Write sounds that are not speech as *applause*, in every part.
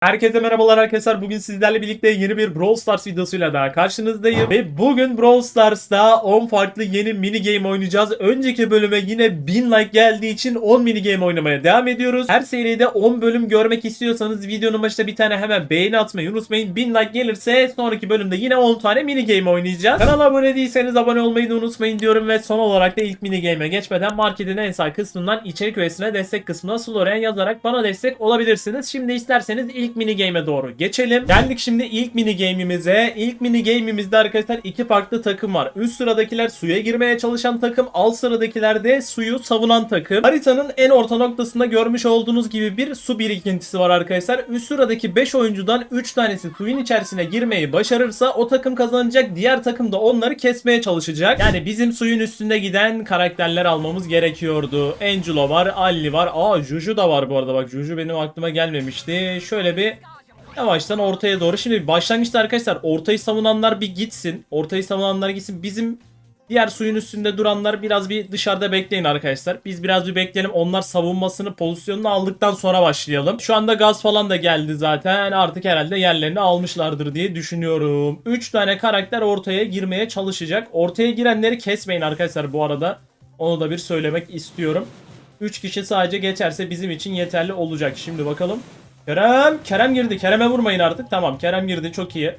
Herkese merhabalar arkadaşlar. Bugün sizlerle birlikte yeni bir Brawl Stars videosuyla daha karşınızdayım. Ve bugün Brawl Stars'ta 10 farklı yeni mini game oynayacağız. Önceki bölüme yine 1000 like geldiği için 10 mini game oynamaya devam ediyoruz. Her seride 10 bölüm görmek istiyorsanız videonun başında bir tane hemen beğeni atmayı unutmayın. 1000 like gelirse sonraki bölümde yine 10 tane mini game oynayacağız. Kanala abone değilseniz abone olmayı da unutmayın diyorum ve son olarak da ilk mini game'e geçmeden marketin en sağ kısmından içerik üyesine destek kısmına Slorian yazarak bana destek olabilirsiniz. Şimdi isterseniz ilk mini game'e doğru geçelim. Geldik şimdi ilk mini game'imize. İlk mini game'imizde arkadaşlar iki farklı takım var. Üst sıradakiler suya girmeye çalışan takım, alt sıradakiler de suyu savunan takım. Haritanın en orta noktasında görmüş olduğunuz gibi bir su birikintisi var arkadaşlar. Üst sıradaki 5 oyuncudan 3 tanesi suyun içerisine girmeyi başarırsa o takım kazanacak. Diğer takım da onları kesmeye çalışacak. Yani bizim suyun üstünde giden karakterler almamız gerekiyordu. Angelo var, Alli var. Aa Juju da var bu arada bak. Juju benim aklıma gelmemişti. Şöyle bir Yavaştan ortaya doğru. Şimdi başlangıçta arkadaşlar ortayı savunanlar bir gitsin. Ortayı savunanlar gitsin. Bizim diğer suyun üstünde duranlar biraz bir dışarıda bekleyin arkadaşlar. Biz biraz bir bekleyelim. Onlar savunmasını pozisyonunu aldıktan sonra başlayalım. Şu anda gaz falan da geldi zaten. Artık herhalde yerlerini almışlardır diye düşünüyorum. 3 tane karakter ortaya girmeye çalışacak. Ortaya girenleri kesmeyin arkadaşlar bu arada. Onu da bir söylemek istiyorum. 3 kişi sadece geçerse bizim için yeterli olacak. Şimdi bakalım. Kerem. Kerem girdi. Kerem'e vurmayın artık. Tamam Kerem girdi. Çok iyi.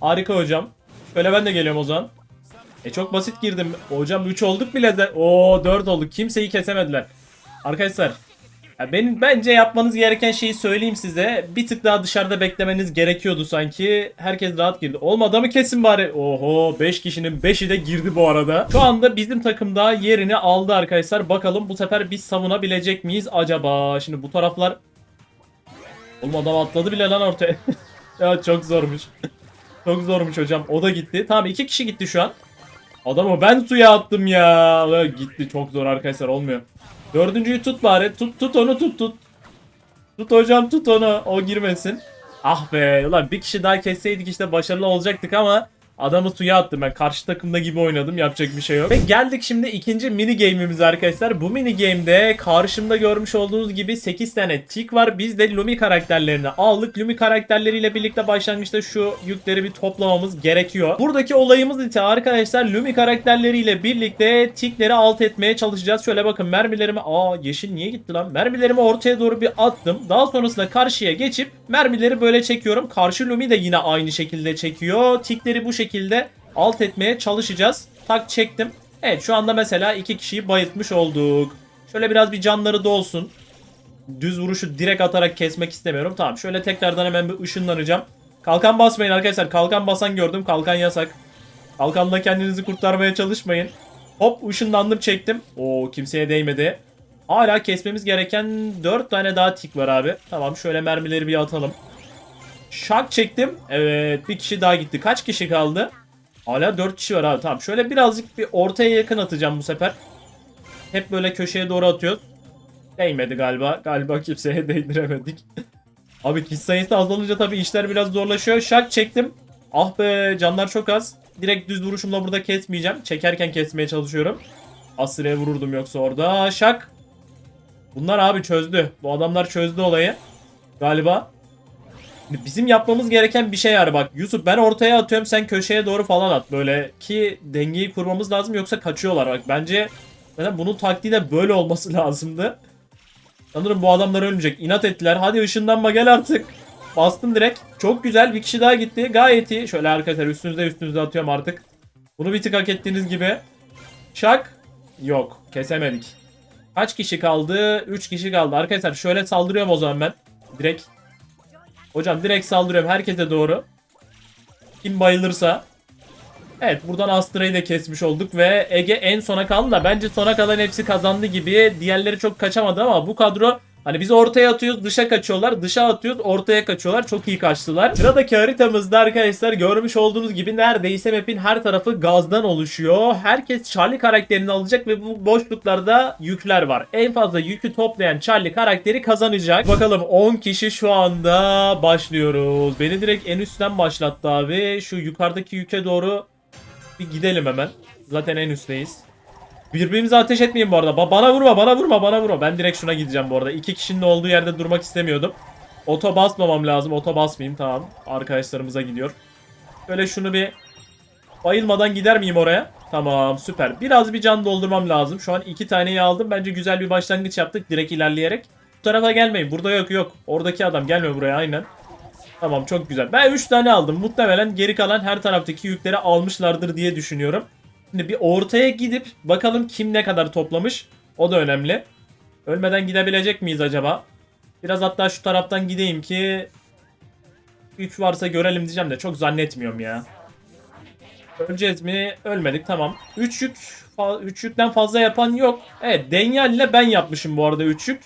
Harika hocam. Şöyle ben de geliyorum o zaman. E çok basit girdim. Hocam 3 olduk bile de. Oo 4 olduk. Kimseyi kesemediler. Arkadaşlar. Ya benim bence yapmanız gereken şeyi söyleyeyim size. Bir tık daha dışarıda beklemeniz gerekiyordu sanki. Herkes rahat girdi. Olmadı mı kesin bari. Oho 5 kişinin 5'i de girdi bu arada. Şu anda bizim takımda yerini aldı arkadaşlar. Bakalım bu sefer biz savunabilecek miyiz acaba? Şimdi bu taraflar Oğlum adam atladı bile lan ortaya. *laughs* ya çok zormuş. çok zormuş hocam. O da gitti. Tamam iki kişi gitti şu an. Adamı ben suya attım ya. Ya Gitti çok zor arkadaşlar olmuyor. Dördüncüyü tut bari. Tut tut onu tut tut. Tut hocam tut onu. O girmesin. Ah be ulan bir kişi daha kesseydik işte başarılı olacaktık ama Adamı suya attım ben. Karşı takımda gibi oynadım. Yapacak bir şey yok. Ve geldik şimdi ikinci mini game'imize arkadaşlar. Bu mini game'de karşımda görmüş olduğunuz gibi 8 tane tik var. Biz de Lumi karakterlerini aldık. Lumi karakterleriyle birlikte başlangıçta şu yükleri bir toplamamız gerekiyor. Buradaki olayımız ise arkadaşlar Lumi karakterleriyle birlikte tikleri alt etmeye çalışacağız. Şöyle bakın mermilerimi... Aa yeşil niye gitti lan? Mermilerimi ortaya doğru bir attım. Daha sonrasında karşıya geçip mermileri böyle çekiyorum. Karşı Lumi de yine aynı şekilde çekiyor. Tikleri bu şekilde alt etmeye çalışacağız. Tak çektim. Evet şu anda mesela iki kişiyi bayıltmış olduk. Şöyle biraz bir canları dolsun. Düz vuruşu direkt atarak kesmek istemiyorum. Tamam şöyle tekrardan hemen bir ışınlanacağım. Kalkan basmayın arkadaşlar. Kalkan basan gördüm. Kalkan yasak. Kalkanla kendinizi kurtarmaya çalışmayın. Hop ışınlandım çektim. Oo kimseye değmedi. Hala kesmemiz gereken 4 tane daha tik var abi. Tamam şöyle mermileri bir atalım. Şak çektim. Evet bir kişi daha gitti. Kaç kişi kaldı? Hala 4 kişi var abi. Tamam şöyle birazcık bir ortaya yakın atacağım bu sefer. Hep böyle köşeye doğru atıyoruz. Değmedi galiba. Galiba kimseye *laughs* değdiremedik. abi kişi sayısı azalınca tabii işler biraz zorlaşıyor. Şak çektim. Ah be canlar çok az. Direkt düz vuruşumla burada kesmeyeceğim. Çekerken kesmeye çalışıyorum. Asıraya vururdum yoksa orada. Şak. Bunlar abi çözdü. Bu adamlar çözdü olayı. Galiba. Bizim yapmamız gereken bir şey var bak. Yusuf ben ortaya atıyorum sen köşeye doğru falan at. Böyle ki dengeyi kurmamız lazım yoksa kaçıyorlar bak. Bence zaten bunun taktiği de böyle olması *laughs* lazımdı. Sanırım bu adamlar ölmeyecek. İnat ettiler. Hadi ışınlanma gel artık. Bastım direkt. Çok güzel. Bir kişi daha gitti. Gayet iyi. Şöyle arkadaşlar üstünüze üstünüze atıyorum artık. Bunu bir tık hak ettiğiniz gibi. Şak. Yok. Kesemedik. Kaç kişi kaldı? 3 kişi kaldı. Arkadaşlar şöyle saldırıyorum o zaman ben. Direkt Hocam direkt saldırıyorum herkese doğru. Kim bayılırsa. Evet buradan Astra'yı da kesmiş olduk ve Ege en sona kaldı da bence sona kalan hepsi kazandı gibi. Diğerleri çok kaçamadı ama bu kadro Hani biz ortaya atıyoruz dışa kaçıyorlar. Dışa atıyoruz ortaya kaçıyorlar. Çok iyi kaçtılar. Sıradaki haritamızda arkadaşlar görmüş olduğunuz gibi neredeyse map'in her tarafı gazdan oluşuyor. Herkes Charlie karakterini alacak ve bu boşluklarda yükler var. En fazla yükü toplayan Charlie karakteri kazanacak. Bakalım 10 kişi şu anda başlıyoruz. Beni direkt en üstten başlattı abi. Şu yukarıdaki yüke doğru bir gidelim hemen. Zaten en üstteyiz. Birbirimize ateş etmeyin bu arada. Ba- bana vurma, bana vurma, bana vurma. Ben direkt şuna gideceğim bu arada. İki kişinin olduğu yerde durmak istemiyordum. Oto basmamam lazım. Oto basmayayım tamam. Arkadaşlarımıza gidiyor. Böyle şunu bir bayılmadan gider miyim oraya? Tamam süper. Biraz bir can doldurmam lazım. Şu an iki taneyi aldım. Bence güzel bir başlangıç yaptık direkt ilerleyerek. Bu tarafa gelmeyin. Burada yok yok. Oradaki adam gelmiyor buraya aynen. Tamam çok güzel. Ben 3 tane aldım. Muhtemelen geri kalan her taraftaki yükleri almışlardır diye düşünüyorum. Şimdi bir ortaya gidip bakalım kim ne kadar toplamış. O da önemli. Ölmeden gidebilecek miyiz acaba? Biraz hatta şu taraftan gideyim ki 3 varsa görelim diyeceğim de çok zannetmiyorum ya. Öleceğiz mi? Ölmedik tamam. 3 yük 3 yükten fazla yapan yok. Evet Denyal ile ben yapmışım bu arada 3 yük.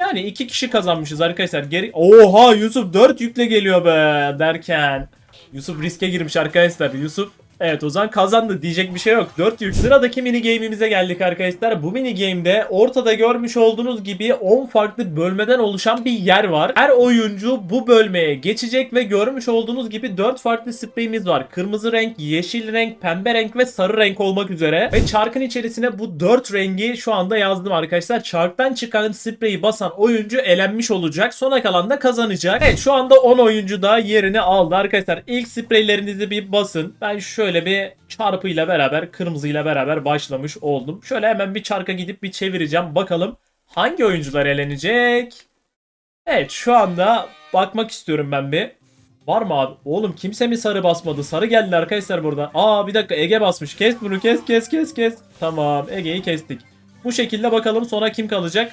Yani 2 kişi kazanmışız arkadaşlar. Geri Oha Yusuf 4 yükle geliyor be derken. Yusuf riske girmiş arkadaşlar. Yusuf Evet o zaman kazandı diyecek bir şey yok. 4 yük. Sıradaki mini game'imize geldik arkadaşlar. Bu mini game'de ortada görmüş olduğunuz gibi 10 farklı bölmeden oluşan bir yer var. Her oyuncu bu bölmeye geçecek ve görmüş olduğunuz gibi 4 farklı spreyimiz var. Kırmızı renk, yeşil renk, pembe renk ve sarı renk olmak üzere. Ve çarkın içerisine bu 4 rengi şu anda yazdım arkadaşlar. Çarktan çıkan spreyi basan oyuncu elenmiş olacak. Sona kalan da kazanacak. Evet şu anda 10 oyuncu da yerini aldı arkadaşlar. İlk spreylerinizi bir basın. Ben şöyle bir çarpıyla beraber kırmızıyla beraber başlamış oldum. Şöyle hemen bir çarka gidip bir çevireceğim. Bakalım hangi oyuncular elenecek? Evet şu anda bakmak istiyorum ben bir. Var mı abi? Oğlum kimse mi sarı basmadı? Sarı geldi arkadaşlar burada. Aa bir dakika Ege basmış. Kes bunu kes kes kes kes. Tamam Ege'yi kestik. Bu şekilde bakalım sonra kim kalacak?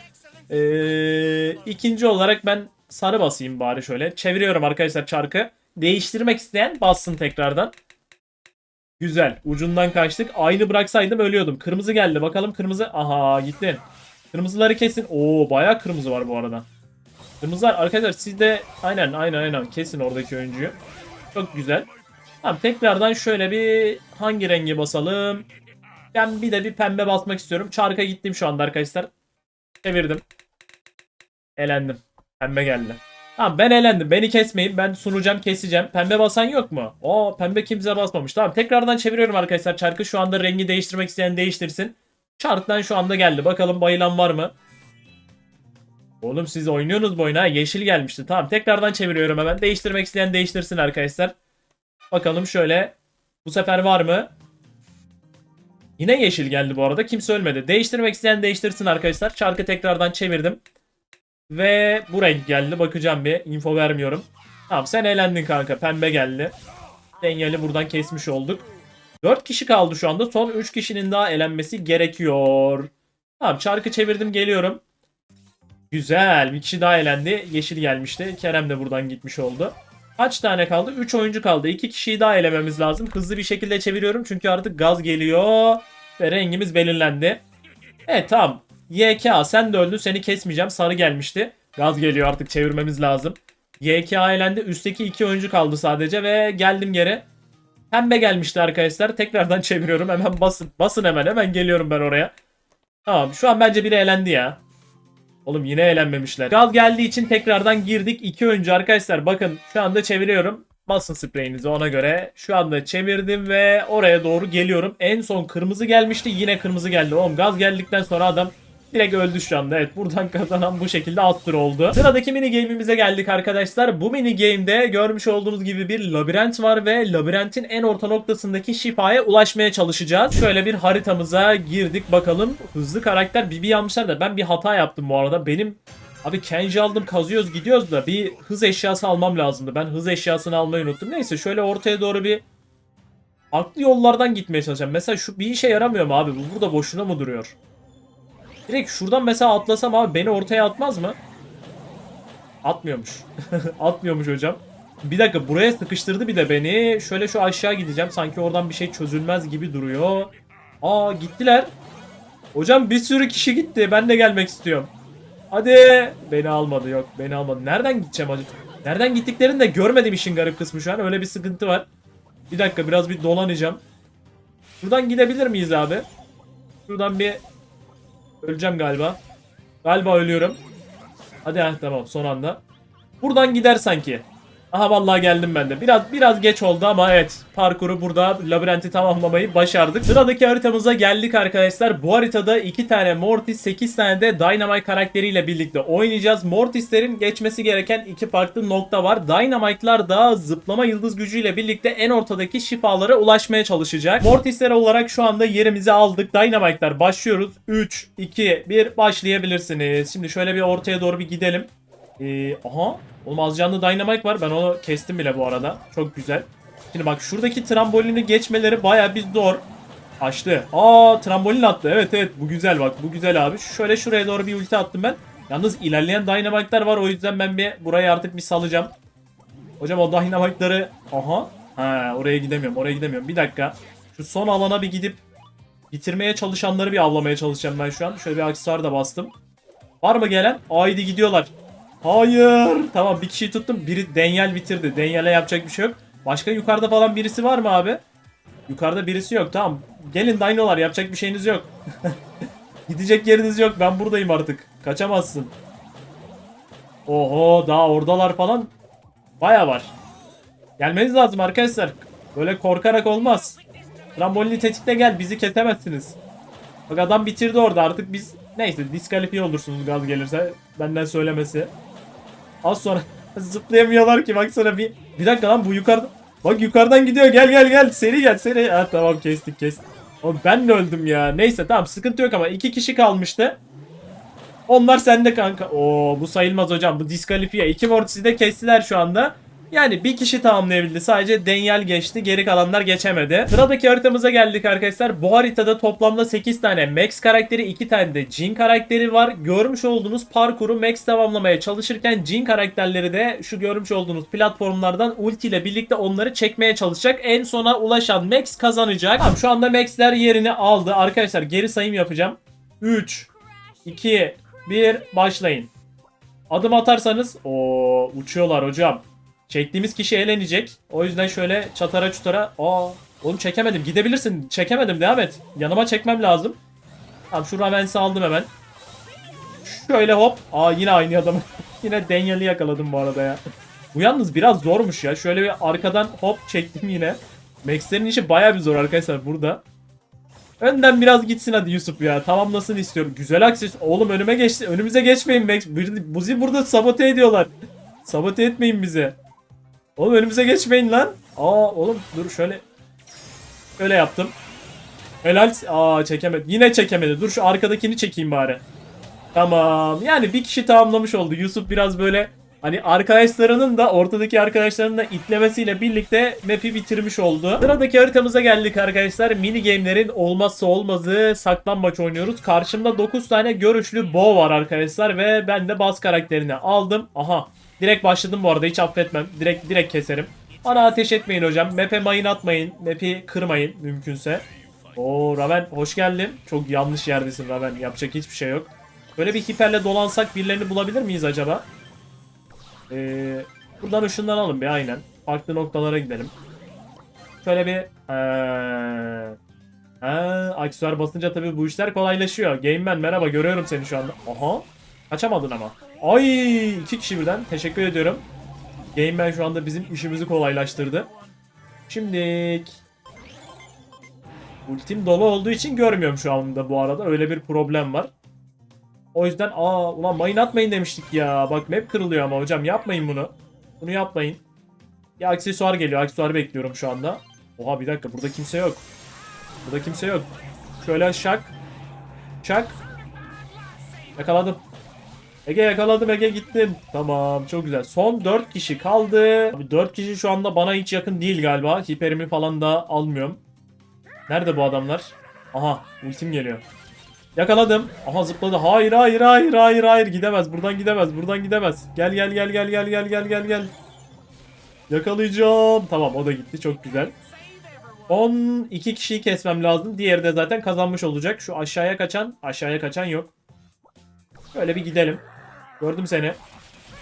Ee, ikinci olarak ben sarı basayım bari şöyle. Çeviriyorum arkadaşlar çarkı. Değiştirmek isteyen bassın tekrardan. Güzel. Ucundan kaçtık. Aynı bıraksaydım ölüyordum. Kırmızı geldi. Bakalım kırmızı. Aha gitti. Kırmızıları kesin. Oo bayağı kırmızı var bu arada. Kırmızılar arkadaşlar siz de aynen aynen aynen kesin oradaki oyuncuyu. Çok güzel. Tamam tekrardan şöyle bir hangi rengi basalım? Ben bir de bir pembe basmak istiyorum. Çarka gittim şu anda arkadaşlar. Çevirdim. Elendim. Pembe geldi. Tamam ben elendim. Beni kesmeyin. Ben sunacağım keseceğim. Pembe basan yok mu? Oo pembe kimse basmamış. Tamam tekrardan çeviriyorum arkadaşlar. Çarkı şu anda rengi değiştirmek isteyen değiştirsin. Çarktan şu anda geldi. Bakalım bayılan var mı? Oğlum siz oynuyorsunuz bu oyunu ha. Yeşil gelmişti. Tamam tekrardan çeviriyorum hemen. Değiştirmek isteyen değiştirsin arkadaşlar. Bakalım şöyle. Bu sefer var mı? Yine yeşil geldi bu arada. Kimse ölmedi. Değiştirmek isteyen değiştirsin arkadaşlar. Çarkı tekrardan çevirdim. Ve bu renk geldi. Bakacağım bir. Info vermiyorum. Tamam sen eğlendin kanka. Pembe geldi. Dengeli buradan kesmiş olduk. 4 kişi kaldı şu anda. Son 3 kişinin daha elenmesi gerekiyor. Tamam çarkı çevirdim geliyorum. Güzel. Bir kişi daha elendi. Yeşil gelmişti. Kerem de buradan gitmiş oldu. Kaç tane kaldı? 3 oyuncu kaldı. 2 kişiyi daha elememiz lazım. Hızlı bir şekilde çeviriyorum. Çünkü artık gaz geliyor. Ve rengimiz belirlendi. Evet tamam. YK sen de öldün. Seni kesmeyeceğim. Sarı gelmişti. Gaz geliyor artık çevirmemiz lazım. YK elendi. Üstteki 2 oyuncu kaldı sadece. Ve geldim geri. Pembe gelmişti arkadaşlar. Tekrardan *laughs* çeviriyorum. Hemen basın. Basın hemen. Hemen geliyorum ben oraya. Tamam. Şu an bence biri elendi ya. Oğlum yine eğlenmemişler. Gaz geldiği için tekrardan girdik. İki oyuncu arkadaşlar bakın şu anda çeviriyorum. Basın spreyinizi ona göre. Şu anda çevirdim ve oraya doğru geliyorum. En son kırmızı gelmişti. Yine kırmızı geldi. Oğlum gaz geldikten sonra adam direkt öldü şu anda. Evet buradan kazanan bu şekilde alt tur oldu. Sıradaki mini game'imize geldik arkadaşlar. Bu mini game'de görmüş olduğunuz gibi bir labirent var ve labirentin en orta noktasındaki şifaya ulaşmaya çalışacağız. Şöyle bir haritamıza girdik bakalım. Hızlı karakter Bibi yapmışlar da ben bir hata yaptım bu arada. Benim Abi Kenji aldım kazıyoruz gidiyoruz da bir hız eşyası almam lazımdı. Ben hız eşyasını almayı unuttum. Neyse şöyle ortaya doğru bir farklı yollardan gitmeye çalışacağım. Mesela şu bir işe yaramıyor mu abi? Bu burada boşuna mı duruyor? Direkt şuradan mesela atlasam abi beni ortaya atmaz mı? Atmıyormuş. *laughs* Atmıyormuş hocam. Bir dakika buraya sıkıştırdı bir de beni. Şöyle şu aşağı gideceğim. Sanki oradan bir şey çözülmez gibi duruyor. Aa gittiler. Hocam bir sürü kişi gitti. Ben de gelmek istiyorum. Hadi. Beni almadı yok. Beni almadı. Nereden gideceğim acaba? Nereden gittiklerini de görmedim işin garip kısmı şu an. Öyle bir sıkıntı var. Bir dakika biraz bir dolanacağım. Buradan gidebilir miyiz abi? Şuradan bir Öleceğim galiba. Galiba ölüyorum. Hadi ha tamam son anda. Buradan gider sanki. Aha vallahi geldim ben de. Biraz biraz geç oldu ama evet parkuru burada labirenti tamamlamayı başardık. Sıradaki haritamıza geldik arkadaşlar. Bu haritada 2 tane Mortis 8 tane de Dynamite karakteriyle birlikte oynayacağız. Mortislerin geçmesi gereken iki farklı nokta var. Dynamite'lar da zıplama yıldız gücüyle birlikte en ortadaki şifalara ulaşmaya çalışacak. Mortisler olarak şu anda yerimizi aldık. Dynamite'lar başlıyoruz. 3, 2, 1 başlayabilirsiniz. Şimdi şöyle bir ortaya doğru bir gidelim. Ee, aha. Oğlum az canlı Dynamite var. Ben onu kestim bile bu arada. Çok güzel. Şimdi bak şuradaki trambolini geçmeleri baya bir zor. Açtı. Aa trambolin attı. Evet evet bu güzel bak. Bu güzel abi. Şöyle şuraya doğru bir ulti attım ben. Yalnız ilerleyen Dynamite'lar var. O yüzden ben bir burayı artık bir salacağım. Hocam o Dynamite'ları... Aha. Ha oraya gidemiyorum. Oraya gidemiyorum. Bir dakika. Şu son alana bir gidip bitirmeye çalışanları bir avlamaya çalışacağım ben şu an. Şöyle bir aksesuar da bastım. Var mı gelen? Haydi gidiyorlar. Hayır. Tamam bir kişiyi tuttum. Biri Daniel bitirdi. Daniel'e yapacak bir şey yok. Başka yukarıda falan birisi var mı abi? Yukarıda birisi yok. Tamam. Gelin dinolar yapacak bir şeyiniz yok. *laughs* Gidecek yeriniz yok. Ben buradayım artık. Kaçamazsın. Oho daha oradalar falan. Baya var. Gelmeniz lazım arkadaşlar. Böyle korkarak olmaz. Trambolini tetikle gel. Bizi kesemezsiniz. Bak adam bitirdi orada artık biz neyse diskalifiye olursunuz gaz gelirse benden söylemesi. Az sonra *laughs* zıplayamıyorlar ki baksana bir bir dakika lan bu yukarıda bak yukarıdan gidiyor gel gel gel seri gel seri ha tamam kestik kestik. Oğlum ben de öldüm ya neyse tamam sıkıntı yok ama iki kişi kalmıştı. Onlar sende kanka. Oo bu sayılmaz hocam. Bu diskalifiye. İki mortisi de kestiler şu anda. Yani bir kişi tamamlayabildi. Sadece Daniel geçti. Geri kalanlar geçemedi. Sıradaki haritamıza geldik arkadaşlar. Bu haritada toplamda 8 tane Max karakteri, 2 tane de Jin karakteri var. Görmüş olduğunuz parkuru Max tamamlamaya çalışırken Jin karakterleri de şu görmüş olduğunuz platformlardan ulti ile birlikte onları çekmeye çalışacak. En sona ulaşan Max kazanacak. Tamam şu anda Max'ler yerini aldı. Arkadaşlar geri sayım yapacağım. 3 2 1 başlayın. Adım atarsanız o uçuyorlar hocam. Çektiğimiz kişi eğlenecek. O yüzden şöyle çatara çutara. Aa oğlum çekemedim. Gidebilirsin. Çekemedim. Devam et. Yanıma çekmem lazım. Tamam şu Ravens'i aldım hemen. Şöyle hop. Aa yine aynı adamı. *laughs* yine Daniel'i yakaladım bu arada ya. Bu yalnız biraz zormuş ya. Şöyle bir arkadan hop çektim yine. Max'lerin işi baya bir zor arkadaşlar burada. Önden biraz gitsin hadi Yusuf ya. Tamamlasın istiyorum. Güzel akses. Oğlum önüme geçti. Önümüze geçmeyin Max. Buzi burada sabote ediyorlar. Sabote etmeyin bizi. Oğlum önümüze geçmeyin lan. Aa oğlum dur şöyle. Öyle yaptım. Helal. Aa çekemedi. Yine çekemedi. Dur şu arkadakini çekeyim bari. Tamam. Yani bir kişi tamamlamış oldu. Yusuf biraz böyle hani arkadaşlarının da ortadaki arkadaşlarının da itlemesiyle birlikte map'i bitirmiş oldu. Sıradaki haritamıza geldik arkadaşlar. Mini game'lerin olmazsa olmazı saklambaç oynuyoruz. Karşımda 9 tane görüşlü bow var arkadaşlar ve ben de bas karakterini aldım. Aha. Direkt başladım bu arada hiç affetmem. Direkt direkt keserim. Bana ateş etmeyin hocam. Map'e mayın atmayın. Map'i kırmayın mümkünse. Oo Raven hoş geldin. Çok yanlış yerdesin Raven. Yapacak hiçbir şey yok. Böyle bir hiperle dolansak birilerini bulabilir miyiz acaba? Ee, buradan ışınlanalım bir aynen. Farklı noktalara gidelim. Şöyle bir ee, ha, aksesuar basınca tabii bu işler kolaylaşıyor. Gameman merhaba görüyorum seni şu anda. Aha. Kaçamadın ama. Ay iki kişi birden. Teşekkür ediyorum. Gameman şu anda bizim işimizi kolaylaştırdı. Şimdilik Ultim dolu olduğu için görmüyorum şu anda bu arada. Öyle bir problem var. O yüzden aa ulan mayın atmayın demiştik ya. Bak map kırılıyor ama hocam yapmayın bunu. Bunu yapmayın. Ya aksesuar geliyor. Aksesuarı bekliyorum şu anda. Oha bir dakika burada kimse yok. Burada kimse yok. Şöyle şak. Şak. Yakaladım. Ege yakaladım Ege gittim. Tamam çok güzel. Son 4 kişi kaldı. Abi 4 kişi şu anda bana hiç yakın değil galiba. Hiperimi falan da almıyorum. Nerede bu adamlar? Aha ultim geliyor. Yakaladım. Aha zıpladı. Hayır hayır hayır hayır hayır gidemez. Buradan gidemez. Buradan gidemez. Gel gel gel gel gel gel gel gel gel. Yakalayacağım. Tamam o da gitti. Çok güzel. 12 kişiyi kesmem lazım. Diğeri de zaten kazanmış olacak. Şu aşağıya kaçan, aşağıya kaçan yok. Böyle bir gidelim. Gördüm seni.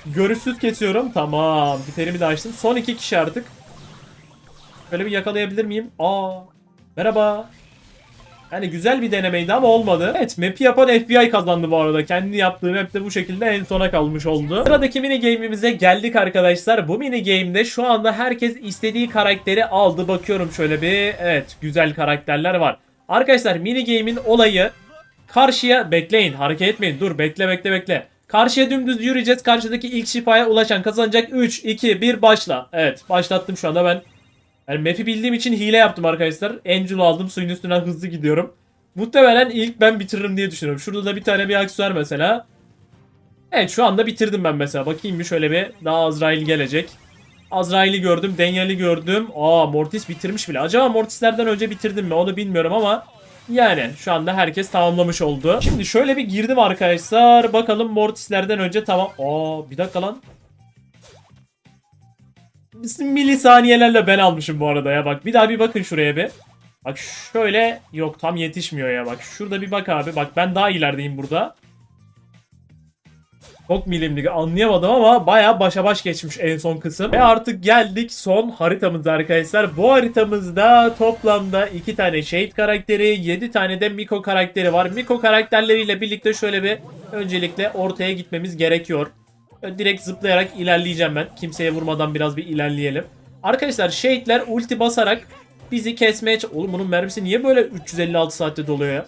Görüşsüz kesiyorum. Tamam. Biterimi de açtım. Son iki kişi artık. Böyle bir yakalayabilir miyim? Aa. Merhaba. Yani güzel bir denemeydi ama olmadı. Evet map'i yapan FBI kazandı bu arada. Kendi yaptığı map de bu şekilde en sona kalmış oldu. Sıradaki mini game'imize geldik arkadaşlar. Bu mini game'de şu anda herkes istediği karakteri aldı. Bakıyorum şöyle bir. Evet güzel karakterler var. Arkadaşlar mini game'in olayı karşıya bekleyin hareket etmeyin. Dur bekle bekle bekle. Karşıya dümdüz yürüyeceğiz. Karşıdaki ilk şifaya ulaşan kazanacak. 3, 2, 1 başla. Evet başlattım şu anda ben. Yani map'i bildiğim için hile yaptım arkadaşlar. Angel aldım suyun üstüne hızlı gidiyorum. Muhtemelen ilk ben bitiririm diye düşünüyorum. Şurada da bir tane bir aksesuar mesela. Evet şu anda bitirdim ben mesela. Bakayım bir şöyle bir. Daha Azrail gelecek. Azrail'i gördüm. Daniel'i gördüm. Aa Mortis bitirmiş bile. Acaba Mortis'lerden önce bitirdim mi onu bilmiyorum ama yani şu anda herkes tamamlamış oldu. Şimdi şöyle bir girdim arkadaşlar. Bakalım Mortis'lerden önce tamam. Aa bir dakika lan. Milisaniyelerle ben almışım bu arada ya. Bak bir daha bir bakın şuraya bir. Bak şöyle yok tam yetişmiyor ya. Bak şurada bir bak abi. Bak ben daha ilerideyim burada. Çok milimlik anlayamadım ama baya başa baş geçmiş en son kısım. Ve artık geldik son haritamıza arkadaşlar. Bu haritamızda toplamda 2 tane Shade karakteri, 7 tane de Miko karakteri var. Miko karakterleriyle birlikte şöyle bir öncelikle ortaya gitmemiz gerekiyor. Direkt zıplayarak ilerleyeceğim ben. Kimseye vurmadan biraz bir ilerleyelim. Arkadaşlar Shade'ler ulti basarak bizi kesmeye... Oğlum bunun mermisi niye böyle 356 saatte doluyor ya?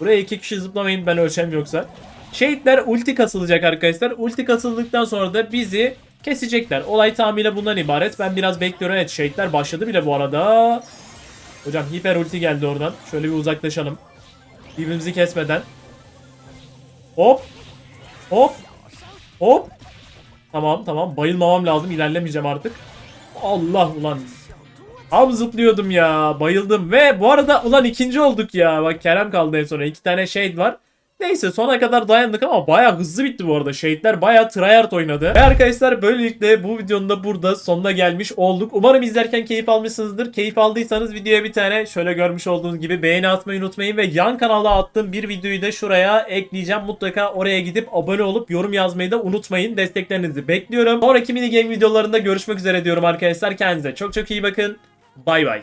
Buraya iki kişi zıplamayın ben ölçem yoksa. Shade'ler ulti kasılacak arkadaşlar. Ulti kasıldıktan sonra da bizi kesecekler. Olay tamamıyla bundan ibaret. Ben biraz bekliyorum. Evet Shade'ler başladı bile bu arada. Hocam hiper ulti geldi oradan. Şöyle bir uzaklaşalım. Birbirimizi kesmeden. Hop. Hop. Hop. Tamam tamam. Bayılmamam lazım. İlerlemeyeceğim artık. Allah ulan. Tam zıplıyordum ya. Bayıldım. Ve bu arada ulan ikinci olduk ya. Bak Kerem kaldı en sonra. İki tane Shade var. Neyse sona kadar dayandık ama baya hızlı bitti bu arada. Shade'ler baya tryhard oynadı. Ve arkadaşlar böylelikle bu videonun da burada sonuna gelmiş olduk. Umarım izlerken keyif almışsınızdır. Keyif aldıysanız videoya bir tane şöyle görmüş olduğunuz gibi beğeni atmayı unutmayın. Ve yan kanalda attığım bir videoyu da şuraya ekleyeceğim. Mutlaka oraya gidip abone olup yorum yazmayı da unutmayın. Desteklerinizi bekliyorum. Sonraki mini game videolarında görüşmek üzere diyorum arkadaşlar. Kendinize çok çok iyi bakın. Bay bay.